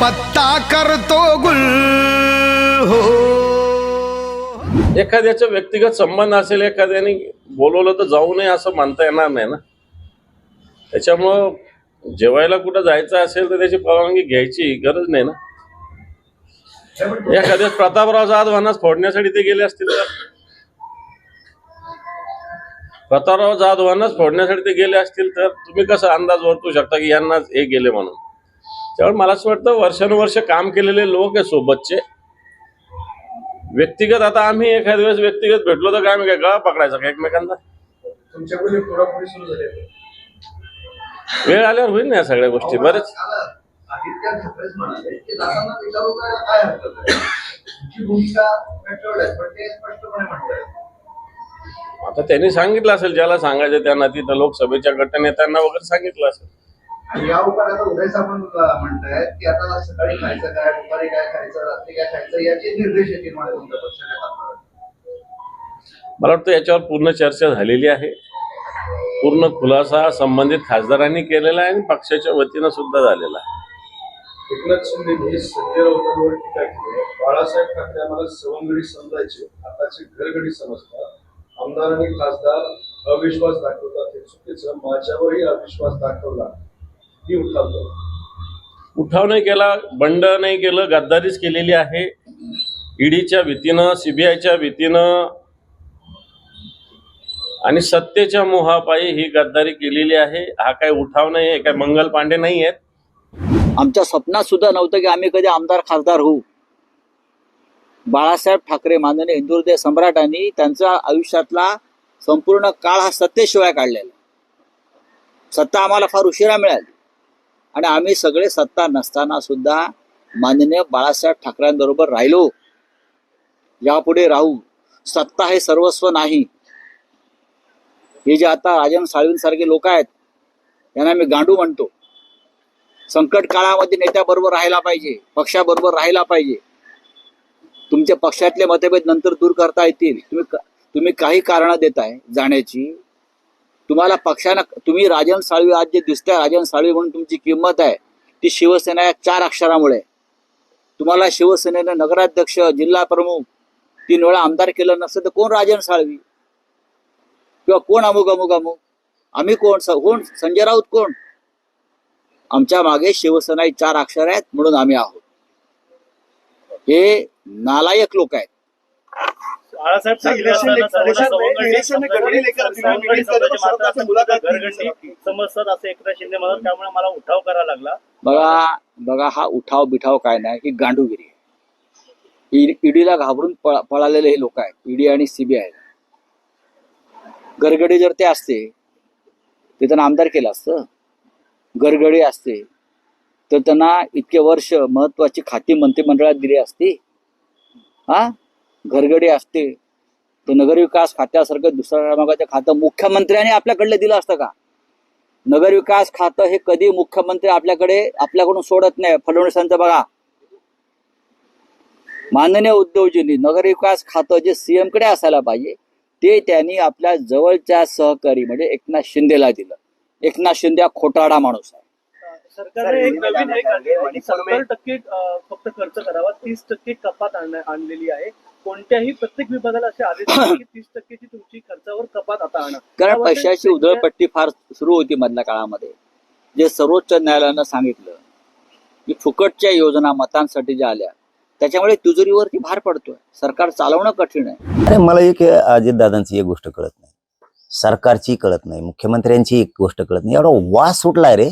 पत्ता करतो गुल हो. एखाद्याचा व्यक्तिगत संबंध असेल एखाद्याने बोलवलं तर जाऊ नये असं मानता येणार नाही ना. त्याच्यामुळं जेवायला कुठं जायचं असेल तर त्याची परवानगी घ्यायची गरज नाही ना. एखाद्या प्रतापराव जाधवांनाच फोडण्यासाठी ते गेले असतील तर. प्रतापराव जाधवांनाच फोडण्यासाठी ते गेले असतील तर तुम्ही कसा अंदाज वर्तू शकता की यांनाच हे गेले म्हणून? त्यामुळे मला असं वाटतं वर्षानुवर्ष काम केलेले लोक आहे सोबतचे. व्यक्तिगत आता आम्ही एखाद्या वेळेस व्यक्तिगत भेटलो तर काय आम्ही काय गळा पकडायचा का एकमेकांचा? तुमच्याकडे पुढापुढी सुरू झाली आहे. वेळ आल्यावर होईल ना या सगळ्या गोष्टी बरेच. आदित्य ठाकरेच म्हणाले की दादांना विचारून जायला काय हरकत आहे? तुमची भूमिका पेट्रोल आहे पण ते स्पष्टपणे म्हणतात. आता त्यांनी सांगितलं असेल ज्याला सांगायचं त्यांना तिथं लोकसभेच्या गटनेत्यांना वगैरे सांगितलं असेल. या आता उदय सामंत म्हणतायत की आता सकाळी खायचं काय दुपारी काय खायचं रात्री काय खायचं याचे निर्देश येतील मला तुमच्या पक्षाने मला वाटतं याच्यावर पूर्ण चर्चा झालेली आहे. पूर्ण खुलासा संबंधित खासदारांनी केलेला आहे आणि पक्षाच्या वतीनं सुद्धा झालेला आहे. एकनाथ शिंदे यांनी संजय राऊतांवर टीका केली आहे. बाळासाहेब ठाकरे आम्हाला सवंगडी समजायचे आताचे घरगडी समजतात. आमदार आणि खासदार अविश्वास दाखवतात. हे चुकीचं माझ्यावरही अविश्वास दाखवला. उठावतो. उठाव नाही केला बंड नाही केलं गद्दारीच केलेली आहे. ईडीच्या भीतीनं सीबीआयच्या भीतीनं आणि सत्तेच्या मोहापायी ही गद्दारी केलेली आहे. हा काय उठाव नाही आहे काय मंगल पांडे नाही आहेत आमच्या स्वप्नात सुद्धा नव्हतं की आम्ही कधी आमदार खासदार होऊ. बाळासाहेब ठाकरे माननीय हिंदुहृदय सम्राटांनी त्यांच्या आयुष्यातला संपूर्ण काळ हा सत्तेशिवाय काढलेला सत्ता आम्हाला फार उशिरा मिळाली. आणि आम्ही सगळे सत्ता नसताना सुद्धा माननीय बाळासाहेब ठाकरेंबरोबर राहिलो. यापुढे राहू. सत्ता हे सर्वस्व नाही. हे जे आता राजन साळवींसारखे लोक आहेत त्यांना मी गांडू म्हणतो. संकट काळामध्ये नेत्याबरोबर राहायला पाहिजे पक्षाबरोबर राहायला पाहिजे. तुमच्या पक्षातले मतभेद नंतर दूर करता येतील. तुम्ही तुम्ही काही कारणं देताय जाण्याची. तुम्हाला पक्षानं तुम्ही राजन साळवी आज जे दिसताय राजन साळवी म्हणून तुमची किंमत आहे ती शिवसेना या चार अक्षरामुळे. तुम्हाला शिवसेनेनं नगराध्यक्ष जिल्हा प्रमुख तीन वेळा आमदार केलं नसतं तर कोण राजन साळवी? किंवा कोण अमुक अमुक अमुक? आम्ही कोण? कोण? संजय राऊत कोण? आमच्या मागे शिवसेना ही चार अक्षर आहेत म्हणून आम्ही आहोत. हे नालायक लोक आहेत. समजतात असं एकनाथ शिंदे म्हणतात त्यामुळे मला उठाव करावा लागला बघा बघा हा उठाव बिठाव काय नाही ही गांडूगिरी आहे. ईड- ईडीला घाबरून पळ- पळालेले हे लोक आहेत ईडी आणि सीबीआय गरगडी जर ते असते ते त्यांना आमदार केलं असतं गरगडी असते तर त्यांना इतके वर्ष महत्वाची खाती मंत्रिमंडळात दिली असती. हा? घरगडी असते तर नगरविकास खात्यासारखं दुसऱ्या क्रमांकाचं खातं मुख्यमंत्र्यांनी आपल्याकडलं दिलं असतं का? नगरविकास खातं हे कधी मुख्यमंत्री आपल्याकडे आपल्याकडून सोडत नाही. फडणवीसांचं बघा. माननीय उद्योगजींनी नगरविकास खातं जे सीएमकडे असायला पाहिजे ते त्यांनी आपल्या जवळच्या सहकारी म्हणजे एकनाथ शिंदेला दिलं. एकनाथ शिंदे हा खोटाडा माणूस आहे. सरकारने टक्के फक्त खर्च करावा तीस टक्के कपात आणलेली आहे. कोणत्याही प्रत्येक विभागाला असे आदेश आहेत की तीस टक्केची तुमची खर्चावर कपात आता आणा. कारण पैशाची उधळपट्टी फार सुरू होती मधल्या काळामध्ये. जे सर्वोच्च न्यायालयानं सांगितलं की फुकटच्या योजना मतांसाठी ज्या आल्या त्याच्यामुळे तिजोरीवरती भार पडतोय. सरकार चालवणं कठीण आहे. अरे मला एक अजितदादांची एक गोष्ट कळत नाही. सरकारची कळत नाही मुख्यमंत्र्यांची एक गोष्ट कळत नाही. एवढा वास सुटलाय रे.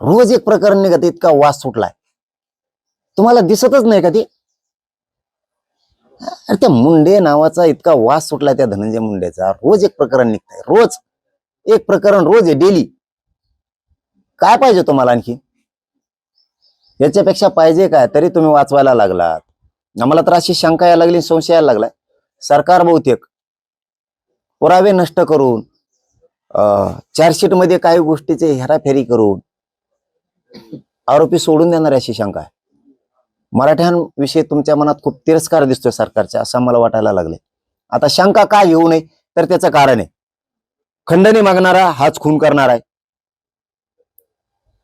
रोज एक प्रकरण निघत इतका वास सुटलाय. तुम्हाला दिसतच नाही का ते? अरे त्या मुंडे नावाचा इतका वास सुटला त्या धनंजय मुंडेचा. रोज एक प्रकरण निघतंय. रोज. एक प्रकरण रोज आहे डेली काय पाहिजे तुम्हाला आणखी? याच्यापेक्षा पाहिजे काय? तरी तुम्ही वाचवायला लागलात. आम्हाला तर अशी शंका यायला लागली संशय यायला लागलाय. सरकार बहुतेक पुरावे नष्ट करून चार्जशीटमध्ये काही गोष्टीचे हेराफेरी करून आरोपी सोडून देणार अशी शंका आहे. मराठ्यांविषयी तुमच्या मनात खूप तिरस्कार दिसतोय सरकारचा असं मला वाटायला लागले आता शंका का येऊ नये तर त्याचं कारण आहे. खंडणी मागणारा हाच खून करणार आहे.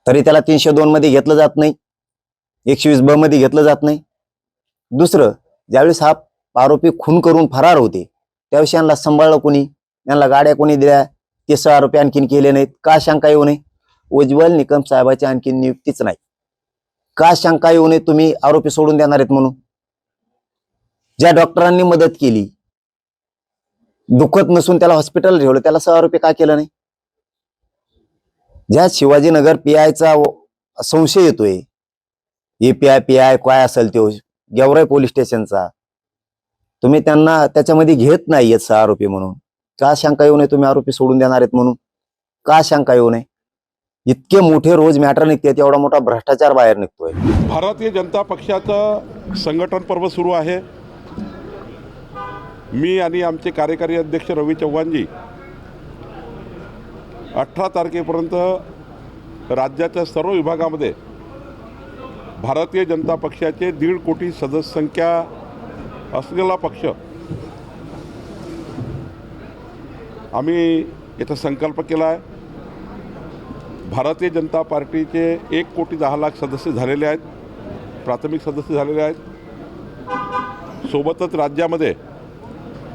तरी त्याला तीनशे दोन मध्ये घेतलं जात नाही. एकशे वीस ब मध्ये घेतलं जात नाही. दुसरं ज्यावेळेस हा आरोपी खून करून फरार होते त्यावेळी यांना सांभाळलं कोणी? यांना गाड्या कोणी दिल्या? ते सहा आरोपी आणखीन केले नाहीत. का शंका येऊ नये? उज्ज्वल निकम साहेबाची आणखीन नियुक्तीच नाही. का शंका येऊ नये तुम्ही आरोपी सोडून देणार आहेत म्हणून? ज्या डॉक्टरांनी मदत केली दुखत नसून त्याला हॉस्पिटल ठेवलं त्याला सहा आरोपी का केलं नाही? ज्या शिवाजीनगर पी आयचा संशय येतोय A P I P I काय असेल तो? गेवराई पोलीस स्टेशनचा. तुम्ही त्यांना त्याच्यामध्ये घेत नाहीयेत सहा आरोपी म्हणून. का शंका येऊ नये तुम्ही आरोपी सोडून देणार आहेत म्हणून? का शंका येऊ नये? इतके मोठे रोज मॅटर निघते एवढा मोठा भ्रष्टाचार बाहेर निघतोय. भारतीय जनता पक्षाचं संघटन पर्व सुरू आहे. मी आणि आमचे कार्यकारी अध्यक्ष रवी चव्हाणजी अठरा तारखेपर्यंत राज्याच्या सर्व विभागामध्ये भारतीय जनता पक्षाचे दीड कोटी सदस्य संख्या असलेला पक्ष आम्ही इथं संकल्प केला आहे. भारतीय जनता पार्टीचे एक कोटी दहा लाख सदस्य झालेले आहेत प्राथमिक सदस्य झालेले आहेत. सोबतच राज्यामध्ये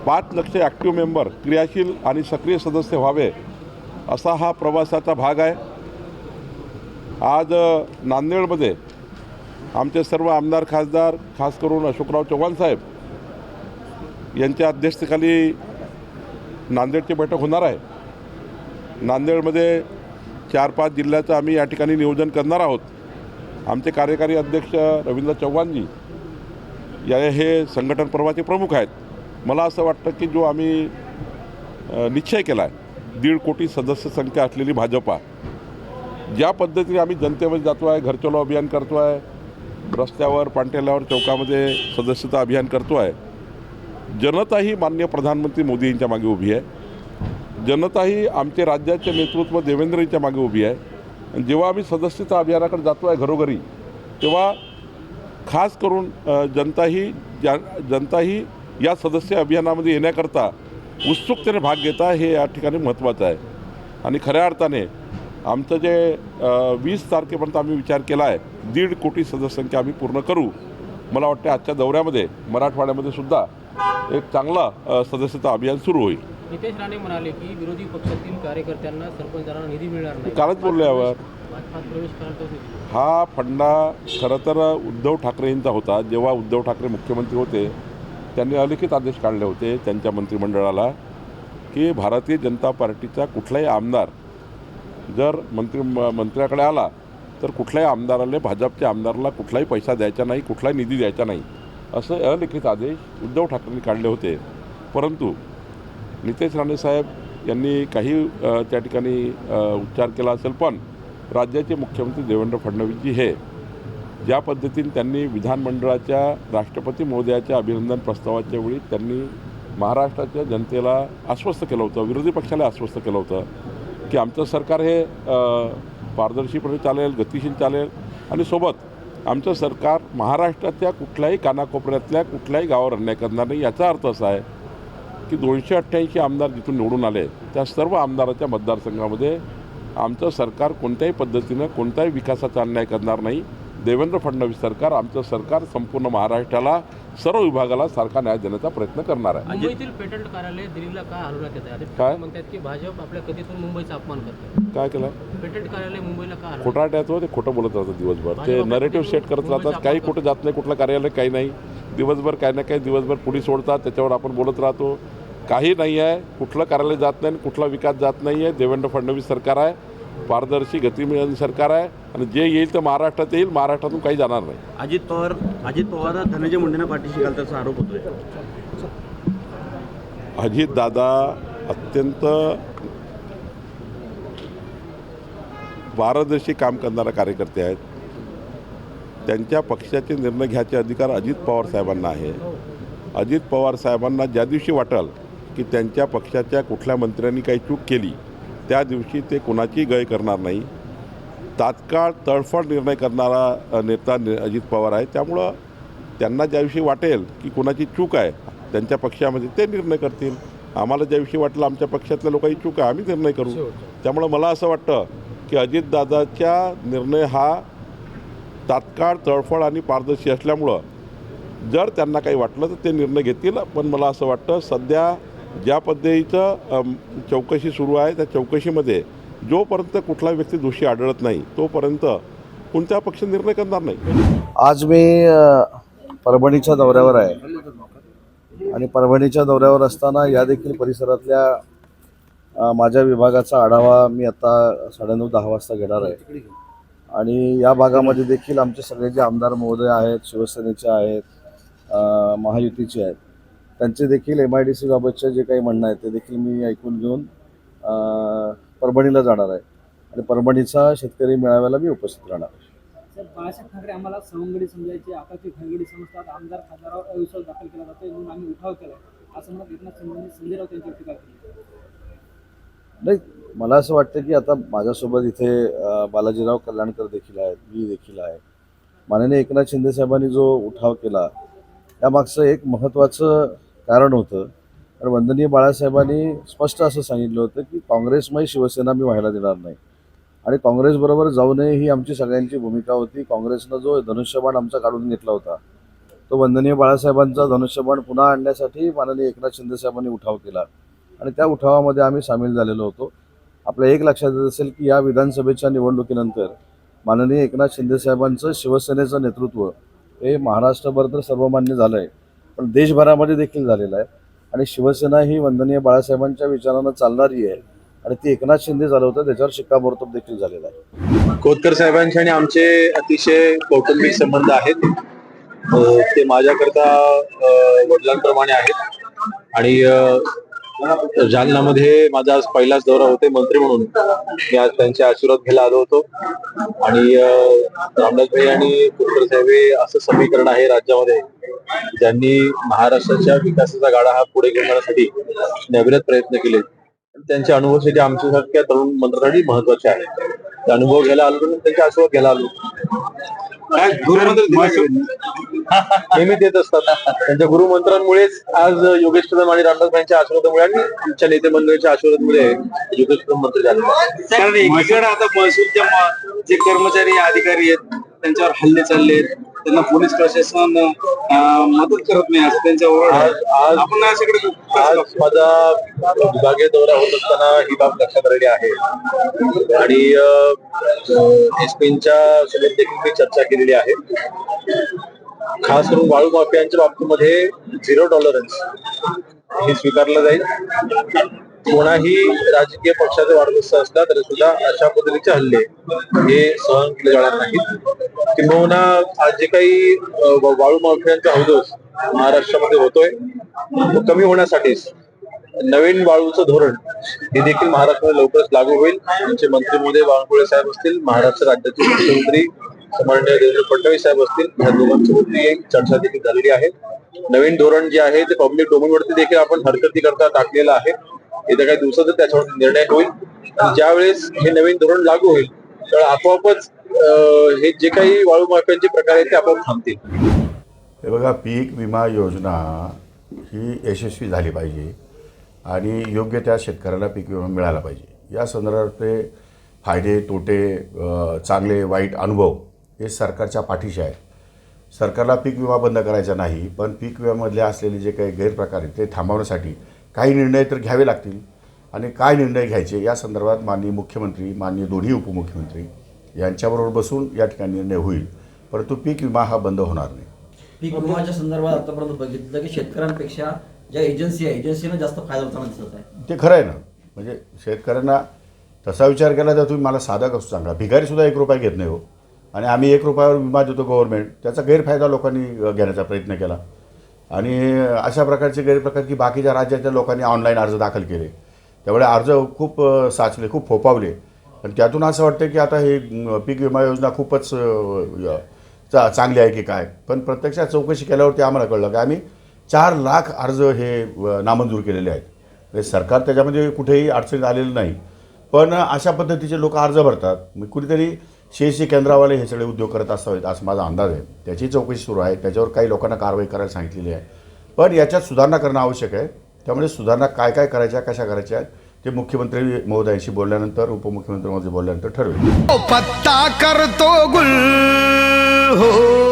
पाच लक्ष ॲक्टिव्ह मेंबर क्रियाशील आणि सक्रिय सदस्य व्हावे असा हा प्रवासाचा भाग आहे. आज नांदेडमध्ये आमचे सर्व आमदार खासदार खास करून अशोकराव चव्हाण साहेब यांच्या अध्यक्षतेखाली नांदेडची बैठक होणार आहे. नांदेडमध्ये चार पाच जिल्ह्याचं आम्ही या ठिकाणी नियोजन करणार आहोत. आमचे कार्यकारी अध्यक्ष रवींद्र चव्हाणजी या हे संघटन पर्वाचे प्रमुख आहेत. मला असं वाटतं की जो आम्ही निश्चय केला आहे दीड कोटी सदस्य संख्या असलेली भाजपा ज्या पद्धतीने आम्ही जनतेमध्ये जातो आहे घरचलो अभियान करतो आहे रस्त्यावर पांटेल्यावर चौकामध्ये सदस्यता अभियान करतो आहे जनता ही मान्य प्रधानमंत्री मोदी यांच्या मागे उभी आहे. जनता ही आमचे राज्याचे नेतृत्व देवेंद्रजीच्या मागे उभी आहे. जेव्हा आम्ही सदस्यता अभियानाकडे जातो आहे घरोघरी तेव्हा खास करून जनता ही ज्या जनता ही या सदस्य अभियानामध्ये येण्याकरता उत्सुकतेने भाग घेता हे या ठिकाणी महत्त्वाचं आहे. आणि खऱ्या अर्थाने आमचं जे वीस तारखेपर्यंत आम्ही विचार केला आहे दीड कोटी सदस्यसंख्या आम्ही पूर्ण करू. मला वाटतं आजच्या दौऱ्यामध्ये मराठवाड्यामध्ये सुद्धा एक चांगला सदस्यता अभियान सुरू होईल. नितेश राणे म्हणाले की विरोधी पक्षातील कार्यकर्त्यांना सरपंचांना निधी मिळणार नाही. कालच बोललो यावर. हा फंडा खरं तर उद्धव ठाकरेंचा होता. जेव्हा उद्धव ठाकरे मुख्यमंत्री होते त्यांनी अलिखित आदेश काढले होते त्यांच्या मंत्रिमंडळाला की भारतीय जनता पार्टीचा कुठलाही आमदार जर मंत्री मंत्र्याकडे आला तर कुठल्याही आमदाराला भाजपच्या आमदाराला कुठलाही पैसा द्यायचा नाही कुठलाही निधी द्यायचा नाही. असं अलिखित आदेश उद्धव ठाकरेंनी काढले होते. परंतु नितेश राणेसाहेब यांनी काही त्या ठिकाणी उच्चार केला असेल पण राज्याचे मुख्यमंत्री देवेंद्र फडणवीसजी हे ज्या पद्धतीने त्यांनी विधानमंडळाच्या राष्ट्रपती महोदयाच्या अभिनंदन प्रस्तावाच्या वेळी त्यांनी महाराष्ट्राच्या जनतेला आश्वस्त केलं होतं विरोधी पक्षाला आश्वस्त केलं होतं की आमचं सरकार हे पारदर्शीपणे चालेल गतिशील चालेल आणि सोबत आमचं सरकार महाराष्ट्राच्या कुठल्याही कानाकोपऱ्यातल्या कुठल्याही गावावर अन्याय करणार नाही याचा अर्थ असा आहे की दोनशे अठ्ठ्याऐंशी आमदार जिथून निवडून आले त्या सर्व आमदाराच्या मतदारसंघामध्ये आमचं सरकार कोणत्याही पद्धतीनं कोणत्याही विकासाचा अन्याय करणार नाही. देवेंद्र फडणवीस सरकार आमचं सरकार संपूर्ण महाराष्ट्राला सर्व विभागाला सारखा न्याय देण्याचा प्रयत्न करणार आहे. मुंबईतील पेटंट कार्यालय दिल्लीला का हलवण्यात येत आहे? काय? म्हणतात की भाजप आपल्या कथेतून मुंबईचा अपमान करते काय केलं? पेटंट कार्यालय मुंबईला का हो ते खोटं बोलत राहतात दिवसभर. ते नरेटिव्ह सेट करत राहतात. काही कुठं जात नाही कुठलं कार्यालय काही नाही. दिवसभर काही ना काही दिवसभर पुढे सोडतात त्याच्यावर आपण बोलत राहतो. काही नाही आहे कुठलं कार्यालय जात नाही आणि कुठला विकास जात नाही आहे. देवेंद्र फडणवीस सरकार आहे पारदर्शी गतिमान सरकार आहे आणि जे येईल ते महाराष्ट्रात येईल महाराष्ट्रातून काही जाणार नाही. अजित पवार अजित पवार धनंजय मुंडेंना पाठीशी घालण्याचा आरोप होतोय. अजितदादा अत्यंत पारदर्शी काम करणारा कार्यकर्ते आहेत. त्यांच्या पक्षाचे निर्णय घ्यायचे अधिकार अजित पवार साहेबांना आहे. अजित पवार साहेबांना ज्या दिवशी वाटेल की त्यांच्या पक्षाच्या कुठल्या मंत्र्यांनी काही चूक केली त्या दिवशी ते कुणाची गय करणार नाही. तात्काळ तडफड निर्णय करणारा नेता नि- अजित पवार आहे. त्यामुळं त्यांना ज्या दिवशी वाटेल की कुणाची चूक आहे त्यांच्या पक्षामध्ये ते निर्णय करतील. आम्हाला ज्या दिवशी वाटलं आमच्या पक्षातल्या लोकांची चूक आहे आम्ही निर्णय करू. त्यामुळं मला असं वाटतं की अजितदादाच्या निर्णय हा तात्काळ तळफळ आणि पारदर्शी असल्यामुळं जर त्यांना काही वाटलं तर ते निर्णय घेतील. पण मला असं वाटतं सध्या ज्या पद्धतीचं चौकशी सुरू आहे त्या चौकशीमध्ये जोपर्यंत कुठला व्यक्ती दोषी आढळत नाही तोपर्यंत कोणत्या पक्ष निर्णय करणार नाही. आज मी परभणीच्या दौऱ्यावर आहे. आणि परभणीच्या दौऱ्यावर असताना या देखील परिसरातल्या माझ्या विभागाचा आढावा मी आता साडेनऊ दहा वाजता घेणार आहे. आणि या भागामध्ये देखील आमचे सगळे जे आमदार महोदय आहेत शिवसेनेचे आहेत महायुतीचे आहेत त्यांचे देखील एम आय डी सी बाबतचे जे काही म्हणणं आहे ते देखील मी ऐकून घेऊन परभणीला जाणार आहे. आणि परभणीचा शेतकरी मेळाव्याला मी उपस्थित राहणार आहे. बाळासाहेब ठाकरे आम्हाला सवंगडी घरगडी आमदार खासदारावर अविश्वास दाखल केला म्हणून आम्ही उठाव असं एकनाथ संजय राऊत यांच्यावर टीका केली नाही मला असं वाटतं की आता माझ्यासोबत इथे बालाजीराव कल्याणकर देखील आहेत मी देखील आहे. माननीय एकनाथ शिंदे साहेबांनी जो उठाव केला त्यामागचं एक महत्त्वाचं कारण होतं. तर वंदनीय बाळासाहेबांनी स्पष्ट असं सांगितलं होतं की काँग्रेसमय शिवसेना मी व्हायला देणार नाही. आणि काँग्रेसबरोबर जाऊ नये ही आमची सगळ्यांची भूमिका होती. काँग्रेसनं जो धनुष्यबाण आमचा काढून घेतला होता तो वंदनीय बाळासाहेबांचा धनुष्यबाण पुन्हा आणण्यासाठी माननीय एकनाथ शिंदे साहेबांनी उठाव केला. आणि त्या उठावामध्ये आम्ही सामील झालेलो होतो. आपल्या एक लक्षात येत असेल की या विधानसभेच्या निवडणुकीनंतर माननीय एकनाथ शिंदेसाहेबांचं शिवसेनेचं नेतृत्व हे महाराष्ट्रभर तर सर्वमान्य झालं आहे पण देशभरामध्ये देखील झालेलं आहे. आणि शिवसेना ही वंदनीय बाळासाहेबांच्या विचारानं चालणारी आहे. आणि ती एकनाथ शिंदे झालं होतं त्याच्यावर शिक्कामोर्तब देखील झालेला आहे. खोतकर साहेबांचे आणि आमचे अतिशय कौटुंबिक संबंध आहेत. ते माझ्याकरता वडिलांप्रमाणे आहेत. आणि अ, जालन्यामध्ये माझा आज पहिलाच दौरा होते मंत्री म्हणून. मी आज त्यांचे आशीर्वाद घ्यायला आलो होतो. आणि अ, रामदासभाई आणि खोतकर साहेब असं समीकरण आहे राज्यामध्ये ज्यांनी महाराष्ट्राच्या विकासाचा गाडा हा पुढे घेऊन जाण्यासाठी नैविरत प्रयत्न केले. त्यांचे अनुभवासाठी आमच्यासारख्या तरुण मंत्र्यांसाठी महत्त्वाचे आहे ते अनुभव घ्यायला आलो तर त्यांचे आशीर्वाद घ्यायला आलो नेहमी देत असतात. त्यांच्या गुरुमंत्रांमुळेच आज योगेश कदम आणि रामदास यांच्या आशीर्वादामुळे आणि आमच्या नेते मंडळीच्या आशीर्वादामुळे योगेश कदम मंत्री झाले कारण एकीकडे आता महसूलच्या जे कर्मचारी अधिकारी आहेत त्यांच्यावर हल्ले चालले आहेत. त्यांना पोलीस प्रशासन मदत करत नाही असं त्यांच्या ओरड आहे. आज आज आपण आज? माझा विभागीय दौरा होत असताना ही बाब लक्षात आलेली आहे. आणि एस पीच्या सोबत देखील मी चर्चा केलेली आहे. खास करून वाळू माफियांच्या बाबतीमध्ये झिरो टॉलरन्स हे स्वीकारलं जाईल. कोणाही राजकीय पक्षाचे वाढदिवस असला तरी सुद्धा अशा पद्धतीचे हल्ले हे सहन केले जाणार नाहीत. किंबहुना आज जे काही वाळू माफियांचा अवदोस महाराष्ट्रामध्ये होतोय तो कमी होण्यासाठीच नवीन वाळूचं धोरण हे देखील महाराष्ट्रामध्ये लवकरच लागू होईल. आमचे मंत्री मोदी बावनकुळे साहेब असतील महाराष्ट्र राज्याचे मुख्यमंत्री माननीय देवेंद्र फडणवीस साहेब असतील या दोघांसोबत एक चर्चा देखील झालेली आहे. नवीन धोरण जे आहे ते पब्लिक डोमेनवरती देखील आपण हरकती करता टाकलेलं आहे. येत्या काही दिवसातच त्याच्यावर निर्णय होईल. ज्यावेळेस हे नवीन धोरण लागू होईल तर आपोआपच हे जे काही वाळू माफियांचे प्रकार आहेत ते आपोआप थांबतील. हे बघा पीक विमा योजना ही यशस्वी झाली पाहिजे आणि योग्य त्या शेतकऱ्याला पीक विमा मिळाला पाहिजे. या संदर्भातले फायदे तोटे चांगले वाईट अनुभव हे सरकारच्या पाठीशी आहे. सरकारला पीक विमा बंद करायचा नाही पण पीक विम्यामधले असलेले जे काही गैरप्रकार आहेत ते थांबवण्यासाठी काही निर्णय तर घ्यावे लागतील. आणि काय निर्णय घ्यायचे या संदर्भात माननीय मुख्यमंत्री माननीय दोन्ही उपमुख्यमंत्री यांच्याबरोबर बसून या ठिकाणी निर्णय होईल. परंतु पीक विमा हा बंद होणार नाही. पीक विमाच्या संदर्भात आतापर्यंत बघितलं की शेतकऱ्यांपेक्षा ज्या एजन्सी आहे एजन्सीनं जास्त फायदा होताना दिसत आहे. ते खरं आहे ना? म्हणजे शेतकऱ्यांना तसा विचार केला तर तुम्ही मला साधा कसं सांगा? भिकारीसुद्धा एक रुपया घेत नाही हो. आणि आम्ही एक रुपयावर विमा देतो गव्हर्नमेंट त्याचा गैरफायदा लोकांनी घेण्याचा प्रयत्न केला. आणि अशा प्रकारचे गैरप्रकार की बाकीच्या राज्याच्या लोकांनी ऑनलाईन अर्ज दाखल केले. त्यामुळे अर्ज खूप साचले खूप फोपावले आणि त्यातून असं वाटतं की आता हे पीक विमा योजना खूपच चा चांगली आहे की काय? पण प्रत्यक्षात चौकशी केल्यावरती आम्हाला कळलं की आम्ही चार लाख अर्ज हे नामंजूर केलेले आहेत. म्हणजे सरकार त्याच्यामध्ये कुठेही अडचणीत आलेलं नाही. पण अशा पद्धतीचे लोक अर्ज भरतात. कुणीतरी कुठेतरी केंद्रावाले हे सगळे उद्योग करत असावेत असा माझा अंदाज आहे. त्याची चौकशी सुरू आहे. त्याच्यावर काही लोकांना कारवाई करायला सांगितलेली आहे. पण याच्यात सुधारणा करणं आवश्यक आहे. त्यामुळे सुधारणा काय काय करायच्या कशा करायच्या ते मुख्यमंत्री महोदयांशी बोलल्यानंतर उपमुख्यमंत्री महोदय बोलल्यानंतर ठरवेल. पत्ता करतो गुल हो. हो.